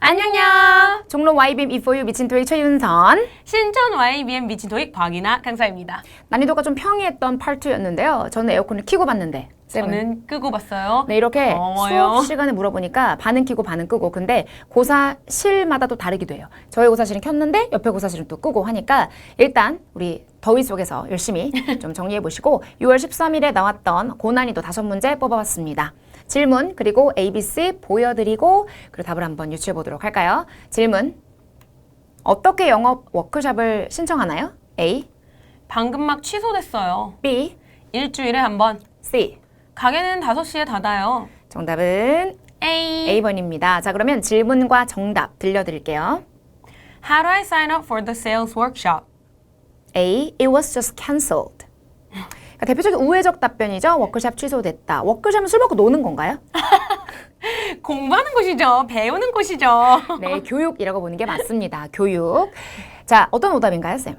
안녕요. 종로 YBM E4U 미친 토익 최윤선. 신촌 YBM 미친 토익 박이나 강사입니다. 난이도가 좀 평이했던 파트였는데요. 저는 에어컨을 켜고 봤는데. 저는 끄고 봤어요. 네, 이렇게 어머요. 수업 시간에 물어보니까 반은 켜고 반은 끄고. 근데 고사실마다 또 다르기도 해요. 저희 고사실은 켰는데 옆에 고사실은 또 끄고 하니까 일단 우리 더위 속에서 열심히 좀 정리해 보시고 6월 13일에 나왔던 고난이도 다섯 문제 뽑아봤습니다. 질문 그리고 ABC 보여드리고 그리고 답을 한번 유추해 보도록 할까요? 질문 어떻게 영업 워크숍을 신청하나요? A, 방금 막 취소됐어요. B, 일주일에 한 번. C. 가게는 5시에 닫아요. 정답은 A. A번입니다. 자, 그러면 질문과 정답 들려드릴게요. How do I sign up for the sales workshop? A. It was just cancelled. 그러니까 대표적인 우회적 답변이죠. 워크샵 취소됐다. 워크샵은 술 먹고 노는 건가요? 공부하는 곳이죠. 배우는 곳이죠. 네, 교육이라고 보는 게 맞습니다. 교육. 자, 어떤 오답인가요, 쌤?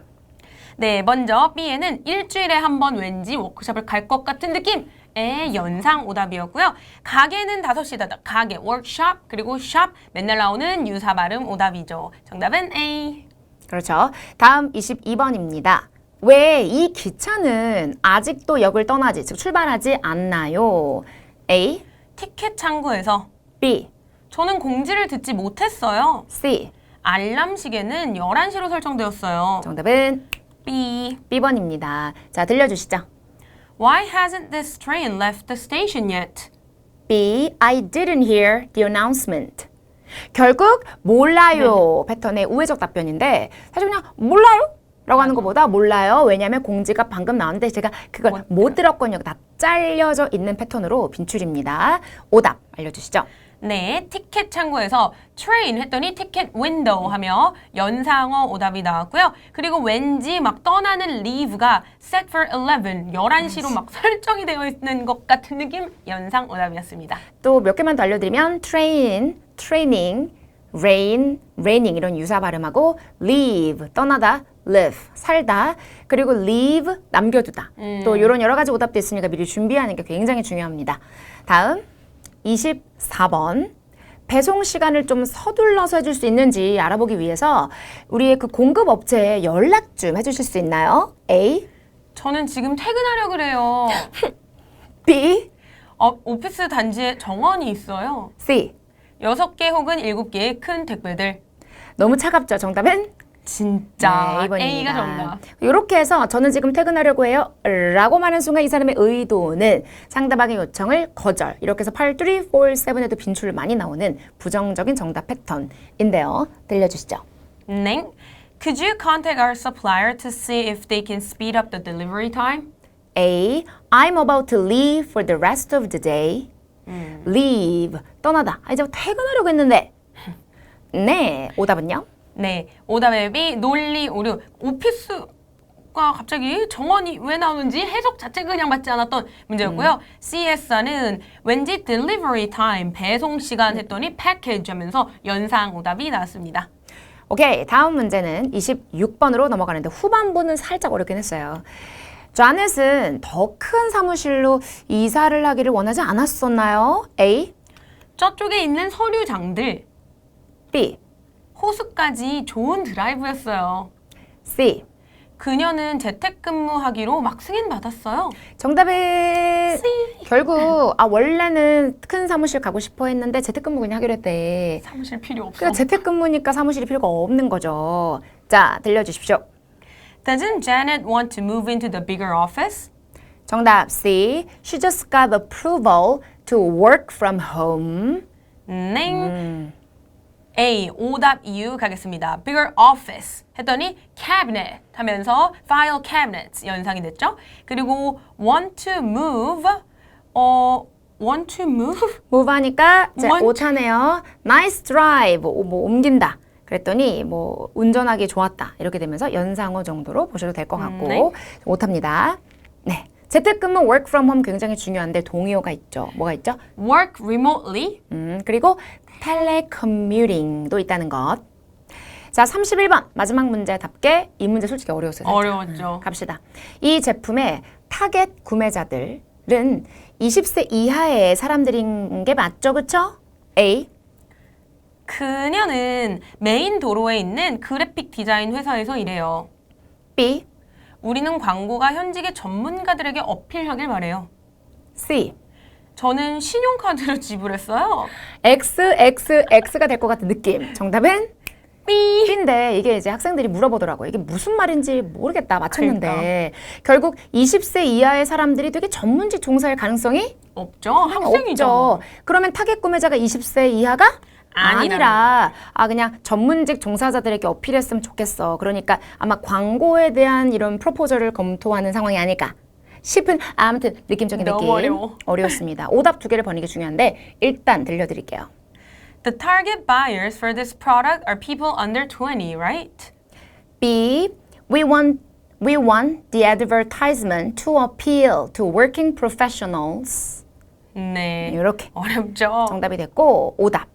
네, 먼저 B에는 일주일에 한 번 왠지 워크숍을 갈 것 같은 느낌 의 연상 오답이었고요. 가게는 5시에 닫아. 가게, 워크숍, 그리고 샵, 맨날 나오는 유사 발음 오답이죠. 정답은 A. 그렇죠. 다음 22번입니다. 왜 이 기차는 아직도 역을 떠나지, 즉 출발하지 않나요? A, 티켓 창구에서 B, 저는 공지를 듣지 못했어요. C. 알람 시계는 11시로 설정되었어요. 정답은 B. B번입니다. 자, 들려주시죠. Why hasn't this train left the station yet? B. I didn't hear the announcement. 결국 몰라요 패턴의 우회적 답변인데 사실 그냥 몰라요? 라고 하는 것보다 몰라요. 왜냐하면 공지가 방금 나왔는데 제가 그걸 못 못 들었거든요. 다 잘려져 있는 패턴으로 빈출입니다. 오답 알려주시죠. 네, 티켓 창구에서 train 했더니 티켓 window 하며 연상어 오답이 나왔고요. 그리고 왠지 막 떠나는 leave가 set for 11, 11시로 막 설정이 되어 있는 것 같은 느낌 연상 오답이었습니다. 또 몇 개만 더 알려드리면 train, training, rain, raining 이런 유사 발음하고 leave 떠나다, live 살다 그리고 leave 남겨두다 또 이런 여러 가지 오답도 있으니까 미리 준비하는 게 굉장히 중요합니다. 다음 24번 배송 시간을 좀 서둘러서 해줄 수 있는지 알아보기 위해서 우리의 그 공급 업체에 연락 좀 해주실 수 있나요? A, 저는 지금 퇴근하려 그래요. B, 어, 오피스 단지에 정원이 있어요. C. 6개 혹은 7개의 큰 택배들. 너무 차갑죠? 정답은 진짜 네, 2번입니다. A가 정답. 이렇게 해서 저는 지금 퇴근하려고 해요. 라고 말하는 순간 이 사람의 의도는 상대방의 요청을 거절. 이렇게 해서 8, 3, 4, 7에도 빈출 많이 나오는 부정적인 정답 패턴인데요. 들려주시죠. 네. Could you contact our supplier to see if they can speed up the delivery time? A. I'm about to leave for the rest of the day. Leave. 떠나다. 아, 이제 퇴근하려고 했는데. 네. 오답은요? 네. 오답의 B 논리 오류 오피스가 갑자기 정원이 왜 나오는지 해석 자체가 그냥 맞지 않았던 문제였고요. CSR는 왠지 delivery time 배송 시간 했더니 package 하면서 연상 오답이 나왔습니다. 오케이. 다음 문제는 26번으로 넘어가는데 후반부는 살짝 어렵긴 했어요. 자넷은 더 큰 사무실로 이사를 하기를 원하지 않았었나요? A, 저쪽에 있는 서류장들 B, 호수까지 좋은 드라이브였어요. C. 그녀는 재택근무하기로 막 승인 받았어요. 정답은 결국 아 원래는 큰 사무실 가고 싶어 했는데 재택근무 그냥 하기로 했대. 사무실 필요 없어. 그러니까 재택근무니까 사무실이 필요가 없는 거죠. 자, 들려주십시오. Doesn't Janet want to move into the bigger office? 정답 C. She just got approval to work from home. 네. A. 오답 이유 가겠습니다. bigger office 했더니 cabinet 하면서 file cabinets 연상이 됐죠. 그리고 want to move 어 want to move move 하니까 이제 Want- 오타네요. nice drive. 오, 뭐 옮긴다. 그랬더니 뭐 운전하기 좋았다. 이렇게 되면서 연상어 정도로 보셔도 될 것 같고 네. 오타입니다. 네. 재택근무 work from home 굉장히 중요한데 동의어가 있죠. 뭐가 있죠? work remotely 음, 그리고 telecommuting도 있다는 것. 자, 31번 마지막 문제답게 이 문제 솔직히 어려웠어요. 살짝. 어려웠죠. 갑시다. 이 제품의 타겟 구매자들은 20세 이하의 사람들인 게 맞죠, 그쵸? A, 그녀는 메인 도로에 있는 그래픽 디자인 회사에서 일해요. B, 우리는 광고가 현직의 전문가들에게 어필하길 바래요. C. 저는 신용카드로 지불했어요. X, X, X가 될 것 같은 느낌. 정답은 삐. B인데 이게 이제 학생들이 물어보더라고요. 이게 무슨 말인지 모르겠다 맞췄는데 결국 20세 이하의 사람들이 되게 전문직 종사할 가능성이 없죠. 학생이죠. 없죠. 그러면 타겟 구매자가 20세 이하가 아니라 아 그냥 전문직 종사자들에게 어필했으면 좋겠어. 그러니까 아마 광고에 대한 이런 프로포저를 검토하는 상황이 아닐까 싶은 아무튼 느낌적인 너무 느낌 어려워. 어려웠습니다. 오답 두 개를 버는 게 중요한데 일단 들려드릴게요. The target buyers for this product are people under 20, right? B. We want we want the advertisement to appeal to working professionals. 네. 이렇게 어렵죠. 정답이 됐고 오답.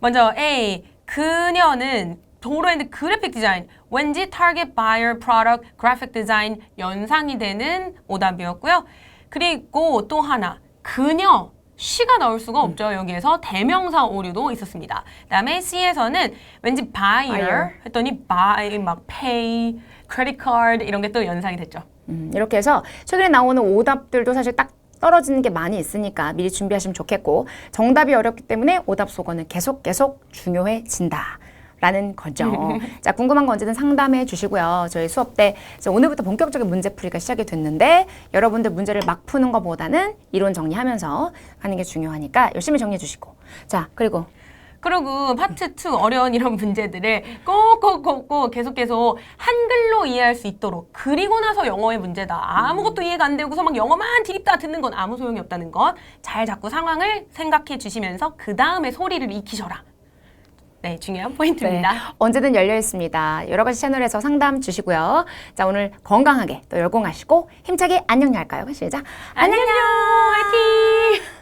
먼저 A. 그녀는 도로에 있는 그래픽 디자인, 왠지 target buyer product graphic design 연상이 되는 오답이었고요. 그리고 또 하나, 그녀. 시가 나올 수가 없죠. 여기에서 대명사 오류도 있었습니다. 그다음에 C에서는 왠지 buyer. 했더니 buy, 막 pay, credit card 이런 게 또 연상이 됐죠. 음, 이렇게 해서 최근에 나오는 오답들도 사실 딱 떨어지는 게 많이 있으니까 미리 준비하시면 좋겠고 정답이 어렵기 때문에 오답 속어는 계속 계속 중요해진다. 라는 거죠. 자, 궁금한 거 언제든 상담해 주시고요. 저희 수업 때 오늘부터 본격적인 문제풀이가 시작이 됐는데 여러분들 문제를 막 푸는 것보다는 이론 정리하면서 하는 게 중요하니까 열심히 정리해 주시고. 자, 그리고 그리고 파트 2 어려운 이런 문제들을 꼭꼭꼭꼭 계속 계속 한글로 이해할 수 있도록 그리고 나서 영어의 문제다. 아무것도 이해가 안 되고서 막 영어만 디립다 듣는 건 아무 소용이 없다는 것. 잘 자꾸 상황을 생각해 주시면서 그 다음에 소리를 익히셔라. 네, 중요한 네, 포인트입니다. 언제든 열려 있습니다. 여러 가지 채널에서 상담 주시고요. 자, 오늘 건강하게 또 열공하시고 힘차게 안녕 할까요? 시작. 안녕! 화이팅!